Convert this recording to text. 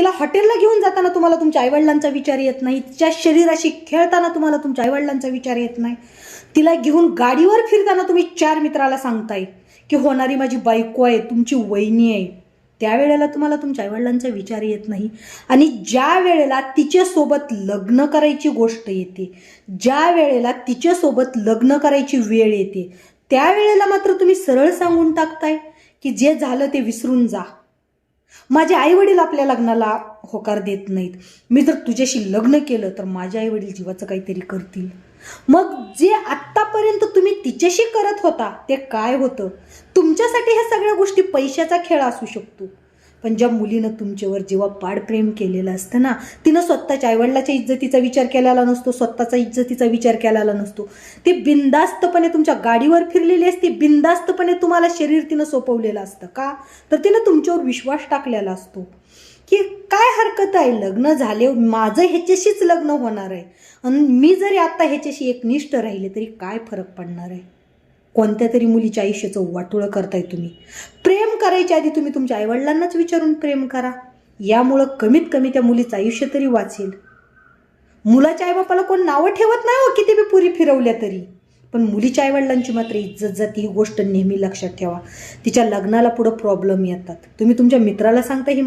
तिला हॉटेलला घेऊन जाताना तुम्हाला तुमच्या आईवडिलांचा विचार येत नाही तिच्या शरीराशी खेळताना तुम्हाला तुमच्या आईवडिलांचा विचार येत नाही. तिला घेऊन गाडीवर फिरताना तुम्ही चार मित्राला सांगताय की होणारी माझी बायको आहे तुमची वहिनी आहे. त्यावेळेला तुम्हाला तुमच्या आईवडिलांचा विचार येत नाही. आणि ज्या वेळेला तिच्यासोबत लग्न करायची गोष्ट येते ज्या वेळेला तिच्यासोबत लग्न करायची वेळ येते त्यावेळेला मात्र तुम्ही सरळ सांगून टाकताय की जे झालं ते विसरून जा. माझे आईवडील आपल्या लग्नाला होकार देत नाहीत. मी जर तुझ्याशी लग्न केलं तर माझे आईवडील जीवाचं काहीतरी करतील. मग जे आत्तापर्यंत तुम्ही तिच्याशी करत होता ते काय होतं? तुमच्यासाठी ह्या सगळ्या गोष्टी पैशाचा खेळ असू शकतो. पण ज्या मुलीनं तुमच्यावर जेव्हा पाडप्रेम केलेलं असतं ना तिनं स्वतःच्या आईवडिलाच्या इज्जतीचा विचार केलेला नसतो स्वतःचा इज्जतीचा विचार केलेला नसतो. ती बिंदास्तपणे तुमच्या गाडीवर फिरलेली असते बिंदास्तपणे तुम्हाला शरीर तिनं सोपवलेलं असतं का? तर तिनं तुमच्यावर विश्वास टाकलेला असतो. की काय हरकत आहे? लग्न झाले माझं ह्याच्याशीच लग्न होणार आहे. आणि मी जरी आत्ता ह्याच्याशी एकनिष्ठ राहिले तरी काय फरक पडणार आहे? कोणत्या तरी मुलीच्या आयुष्याचं वाटोळं करताय तुम्ही? प्रेम करायच्या आधी तुम्ही तुमच्या आईवडिलांनाच विचारून प्रेम करा. यामुळं कमीत कमी त्या मुलीचं आयुष्य तरी वाचेल. मुलाच्या आईबापाला कोण नावं ठेवत नाही हो किती बी पुरी फिरवल्या तरी. पण मुलीच्या आईवडिलांची मात्र इज्जत जाती ही गोष्ट नेहमी लक्षात ठेवा. तिच्या लग्नाला पुढं प्रॉब्लेम येतात. तुम्ही तुमच्या मित्राला सांगता ही